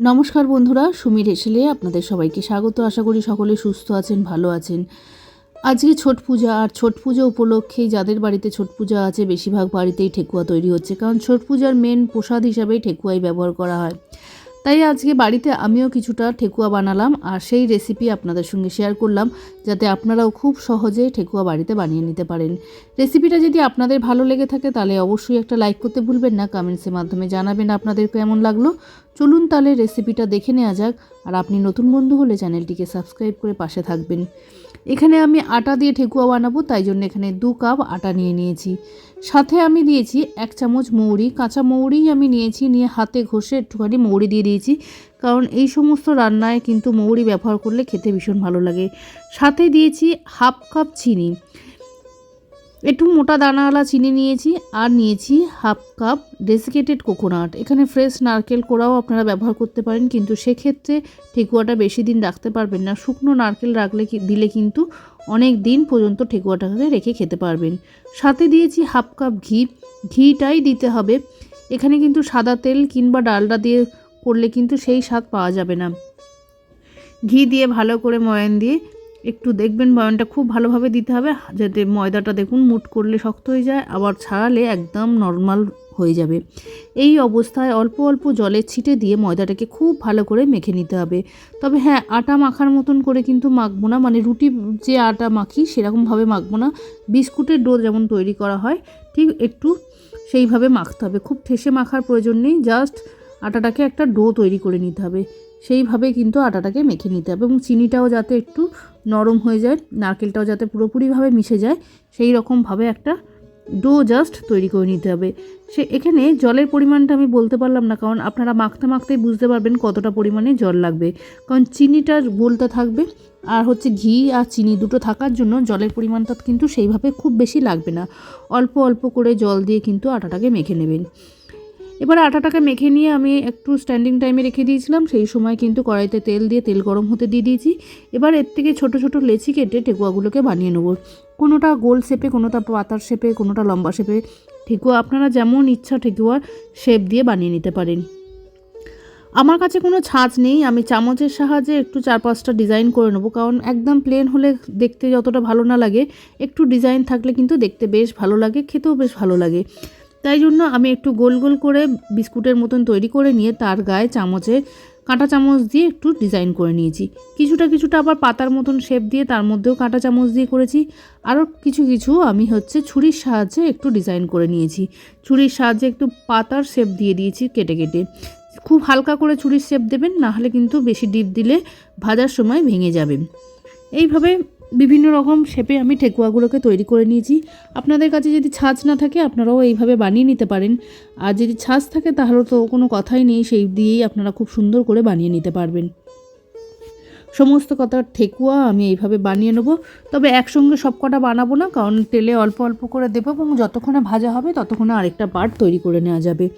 নমস্কার বন্ধুরা, সুমির হেসেলে আপনাদের সবাইকে স্বাগত। আশা করি সকলে সুস্থ আছেন, ভালো আছেন। আজকে ছট পূজা, আর ছট পুজো উপলক্ষেই যাদের বাড়িতে ছট পূজা আছে, বেশিরভাগ বাড়িতেই ঠেকুয়া তৈরি হচ্ছে। কারণ ছট পূজার মেন প্রসাদ হিসাবেই ঠেকুয়াই ব্যবহার করা হয়। তাই আজকে বাড়িতে আমিও কিছুটা ঠেকুয়া বানালাম, আর সেই রেসিপি আপনাদের সঙ্গে শেয়ার করলাম, যাতে আপনারাও খুব সহজে ঠেকুয়া বাড়িতে বানিয়ে নিতে পারেন। রেসিপিটা যদি আপনাদের ভালো লেগে থাকে, তাহলে অবশ্যই একটা লাইক করতে ভুলবেন না। কমেন্টসের মাধ্যমে জানাবেন আপনাদের কেমন লাগল। চলুন তাহলে রেসিপিটা দেখে নেওয়া যাক, আর আপনি নতুন বন্ধু হলে চ্যানেলটিকে সাবস্ক্রাইব করে পাশে থাকবেন। এখানে আমি আটা দিয়ে ঠেকুয়া বানাবো, তাই জন্য এখানে দু কাপ আটা নিয়ে নিয়েছি। সাথে আমি দিয়েছি এক চামচ মৌরি, কাঁচা মৌরিই আমি নিয়েছি, নিয়ে হাতে ঘষে একটুখানি মৌরি দিয়ে দিয়েছি, কারণ এই সমস্ত রান্নায় কিন্তু মৌরি ব্যবহার করলে খেতে ভীষণ ভালো লাগে। সাথে দিয়েছি হাফ কাপ চিনি। একটু মোটা দানাওয়ালা চিনি নিয়েছি আর নিয়েছি হাফ কাপ ডেসিকেটেড কোকোনাট এখানে ফ্রেশ নারকেল কোড়াও আপনারা ব্যবহার করতে পারেন, কিন্তু সেক্ষেত্রে ঠেকুয়াটা বেশি দিন রাখতে পারবেন না। শুকনো নারকেল রাখলে দিলে কিন্তু অনেক দিন পর্যন্ত ঠেকুয়াটাকে রেখে খেতে পারবেন। সাথে দিয়েছি হাফ কাপ ঘি। ঘিটাই দিতে হবে। এখানে কিন্তু সাদা তেল কিংবা ডালডা দিয়ে করলে কিন্তু সেই স্বাদ পাওয়া যাবে না। ঘি দিয়ে ভালো করে ময়ান দিয়ে একটু দেখবেন ময়নটা খুব ভালোভাবে দিতে হবে, যাতে ময়দাটা দেখুন মুট করলে শক্ত হয়ে যায়, আবার ছাড়ালে একদম নর্মাল হয়ে যাবে। এই অবস্থায় অল্প অল্প জলের ছিটে দিয়ে ময়দাটাকে খুব ভালো করে মেখে নিতে হবে। তবে হ্যাঁ আটা মাখার মতন করে কিন্তু মাখবো না মানে রুটি যে আটা মাখি সেরকমভাবে মাখবো না, বিস্কুটের ডো যেমন তৈরি করা হয়, ঠিক একটু সেইভাবে মাখতে হবে। খুব ঠেসে মাখার প্রয়োজন নেই, জাস্ট আটাটাকে একটা ডো তৈরি করে নিতে হবে। সেইভাবে কিন্তু আটাটাকে মেখে নিতে হবে এবং চিনিটাও যাতে একটু নরম হয়ে যায়, নারকেলটাও যাতে পুরোপুরিভাবে মিশে যায়, সেই রকমভাবে একটা ডো জাস্ট তৈরি করে নিতে হবে। সে এখানে জলের পরিমাণটা আমি বলতে পারলাম না, কারণ আপনারা মাখতে মাখতেই বুঝতে পারবেন কতটা পরিমাণে জল লাগবে। কারণ চিনিটা গলতে থাকবে আর হচ্ছে ঘি আর চিনি দুটো থাকার জন্য জলের পরিমাণটা কিন্তু সেইভাবে খুব বেশি লাগবে না। অল্প অল্প করে জল দিয়ে কিন্তু আটাটাকে মেখে নেবেন। এবার আটাটাকে মেখে নিয়ে আমি একটু স্ট্যান্ডিং টাইমে রেখে দিয়েছিলাম, সেই সময় কিন্তু কড়াইতে তেল দিয়ে তেল গরম হতে দিয়ে দিয়েছি। এবার এর থেকে ছোট ছোট লেচি কেটে ঠেকুয়াগুলোকে বানিয়ে নেব। কোনোটা গোল শেপে, কোনোটা পাতার শেপে, কোনোটা লম্বা শেপে। ঠেকুয়া আপনারা যেমন ইচ্ছা ঠেকুয়ার শেপ দিয়ে বানিয়ে নিতে পারেন। আমার কাছে কোনো ছাঁচ নেই, আমি চামচের সাহায্যে একটু চার পাঁচটা ডিজাইন করে নেব, কারণ একদম প্লেন হলে দেখতে যতটা ভালো না লাগে। একটু ডিজাইন থাকলে কিন্তু দেখতে বেশ ভালো লাগে, খেতেও বেশ ভালো লাগে। তাই জন্য আমি একটু গোল গোল করে বিস্কুটের মতন তৈরি করে নিয়ে তার গায়ে চামচে, কাঁটা চামচ দিয়ে একটু ডিজাইন করে নিয়েছি। কিছুটা কিছুটা আবার পাতার মতন শেপ দিয়ে তার মধ্যেও কাঁটা চামচ দিয়ে করেছি। আরও কিছু কিছু আমি হচ্ছে ছুরির সাহায্যে একটু ডিজাইন করে নিয়েছি। ছুরির সাহায্যে একটু পাতার শেপ দিয়ে দিয়েছি কেটে কেটে। খুব হালকা করে ছুরির শেপ দেবেন নাহলে কিন্তু বেশি ডিপ দিলে ভাজার সময় ভেঙে যাবে। এইভাবে বিভিন্ন রকম শেপে আমি ঠেকুয়াগুলোকে তৈরি করে নিয়েছি। আপনাদের কাছে যদি ছাঁচ না থাকে, আপনারাও এইভাবে বানিয়ে নিতে পারেন। আর যদি ছাঁচ থাকে, তাহলে তো কোনো কথাই নেই, সেই দিয়েই আপনারা খুব সুন্দর করে বানিয়ে নিতে পারবেন। সমস্ত কথা ঠেকুয়া আমি এইভাবে বানিয়ে নেব। তবে একসঙ্গে সব কটা বানাবো না, কারণ তেলে অল্প অল্প করে দেবো এবং যতক্ষণে ভাজা হবে, ততক্ষণে আরেকটা পার্ট তৈরি করে নেওয়া যাবে।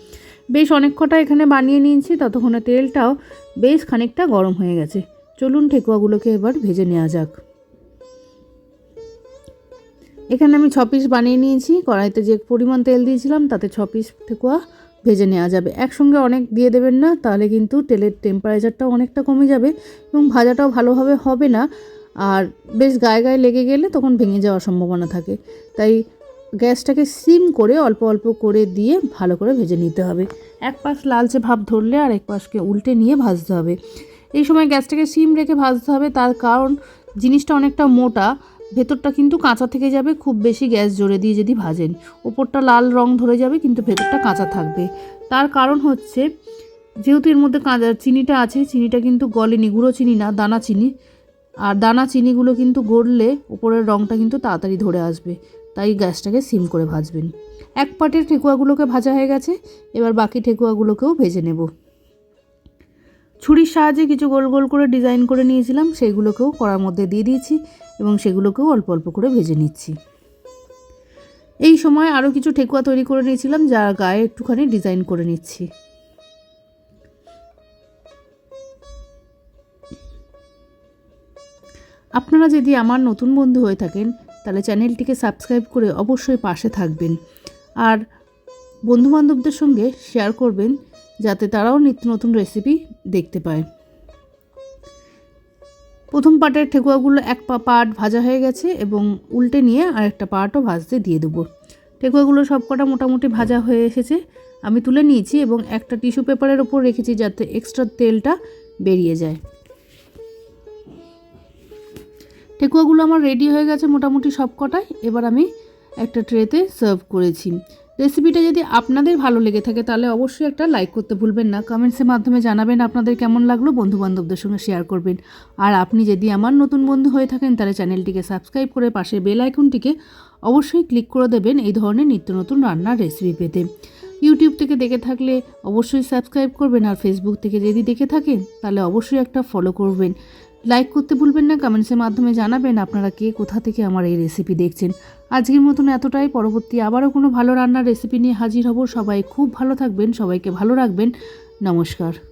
বেশ অনেক কটা এখানে বানিয়ে নিয়েছি, ততক্ষণে তেলটাও বেশ খানিকটা গরম হয়ে গেছে। চলুন ঠেকুয়াগুলোকে এবার ভেজে নেওয়া যাক। এখানে আমি ছ পিস বানিয়ে নিয়েছি। কড়াইতে যে পরিমাণ তেল দিয়েছিলাম, তাতে ছ পিস ঠেকুয়া ভেজে নেওয়া যাবে। একসঙ্গে অনেক দিয়ে দেবেন না, তাহলে কিন্তু তেলের টেম্পারেচারটাও অনেকটা কমে যাবে এবং ভাজাটাও ভালোভাবে হবে না। আর বেশ গায়ে গায়ে লেগে গেলে তখন ভেঙে যাওয়ার সম্ভাবনা থাকে। তাই গ্যাসটাকে সিম করে অল্প অল্প করে দিয়ে ভালো করে ভেজে নিতে হবে। এক পাশ লালচে ভাব ধরলে আর এক পাশকে উল্টে নিয়ে ভাজতে হবে। এই সময় গ্যাসটাকে সিম রেখে ভাজতে হবে, তার কারণ জিনিসটা অনেকটা মোটা। ভেতরটা কিন্তু কাঁচা থেকে যাবে, খুব বেশি গ্যাস জোরে দিয়ে যদি ভাজেন, ওপরটা লাল রং ধরে যাবে কিন্তু ভেতরটা কাঁচা থাকবে। তার কারণ হচ্ছে, যেহেতু এর মধ্যে কাঁচা চিনিটা আছে, চিনিটা কিন্তু গলেনি, গুঁড়ো চিনি না, দানা চিনি। আর দানা চিনিগুলো কিন্তু গড়লে ওপরের রঙটা কিন্তু তাড়াতাড়ি ধরে আসবে, তাই গ্যাসটাকে সিম করে ভাজবেন। এক পাটের ঠেকুয়াগুলোকে ভাজা হয়ে গেছে, এবার বাকি ঠেকুয়াগুলোকেও ভেজে নেব। ছুরির সাহায্যে কিছু গোল গোল করে ডিজাইন করে নিয়েছিলাম সেইগুলোকেও কড়ার মধ্যে দিয়ে দিয়েছি এবং সেগুলোকেও অল্প অল্প করে ভেজে নিচ্ছি। এই সময় আরও কিছু ঠেকুয়া তৈরি করে নিয়েছিলাম যার গায়ে একটুখানি ডিজাইন করে নিচ্ছি। আপনারা যদি আমার নতুন বন্ধু হয়ে থাকেন, তাহলে চ্যানেলটিকে সাবস্ক্রাইব করে অবশ্যই পাশে থাকবেন। আর বন্ধুবান্ধবদের সঙ্গে শেয়ার করবেন যাতে তারাও নিত্য নতুন রেসিপি দেখতে পায়। প্রথম পাটের ঠেকুয়াগুলো এক পা পাট ভাজা হয়ে গেছে এবং উল্টে নিয়ে আরেকটা পাটও ভাজতে দিয়ে দেবো। ঠেকুয়াগুলো সবকটা মোটামুটি ভাজা হয়ে এসেছে। আমি তুলে নিয়েছি এবং একটা টিস্যু পেপারের ওপর রেখেছি যাতে এক্সট্রা তেলটা বেরিয়ে যায়। ঠেকুয়াগুলো আমার রেডি হয়ে গেছে মোটামুটি সব কটাই এবার আমি একটা ট্রেতে সার্ভ করেছি। রেসিপিটা যদি আপনাদের ভালো লেগে থাকে, তাহলে অবশ্যই একটা লাইক করতে ভুলবেন না। কমেন্টসের মাধ্যমে জানাবেন আপনাদের কেমন লাগল বন্ধু বান্ধবদের সঙ্গে শেয়ার করবেন। আর আপনি যদি আমার নতুন বন্ধু হয়ে থাকেন, তাহলে চ্যানেলটিকে সাবস্ক্রাইব করে পাশে বেল আইকনটিকে অবশ্যই ক্লিক করে দেবেন এই ধরনের নিত্য নতুন রান্নার রেসিপি পেতে। ইউটিউব থেকে দেখে থাকলে অবশ্যই সাবস্ক্রাইব করবেন আর ফেসবুক থেকে যদি দেখে থাকেন, তাহলে অবশ্যই একটা ফলো করবেন। লাইক করতে ভুলবেন না কমেন্টসের মাধ্যমে জানাবেন আপনারা কে কোথা থেকে আমার এই রেসিপি দেখছেন। আজকের মতন এতটাই, পরবর্তী আবারও কোনো ভালো রান্নার রেসিপি নিয়ে হাজির হব। সবাই খুব ভালো থাকবেন, সবাইকে ভালো রাখবেন। নমস্কার।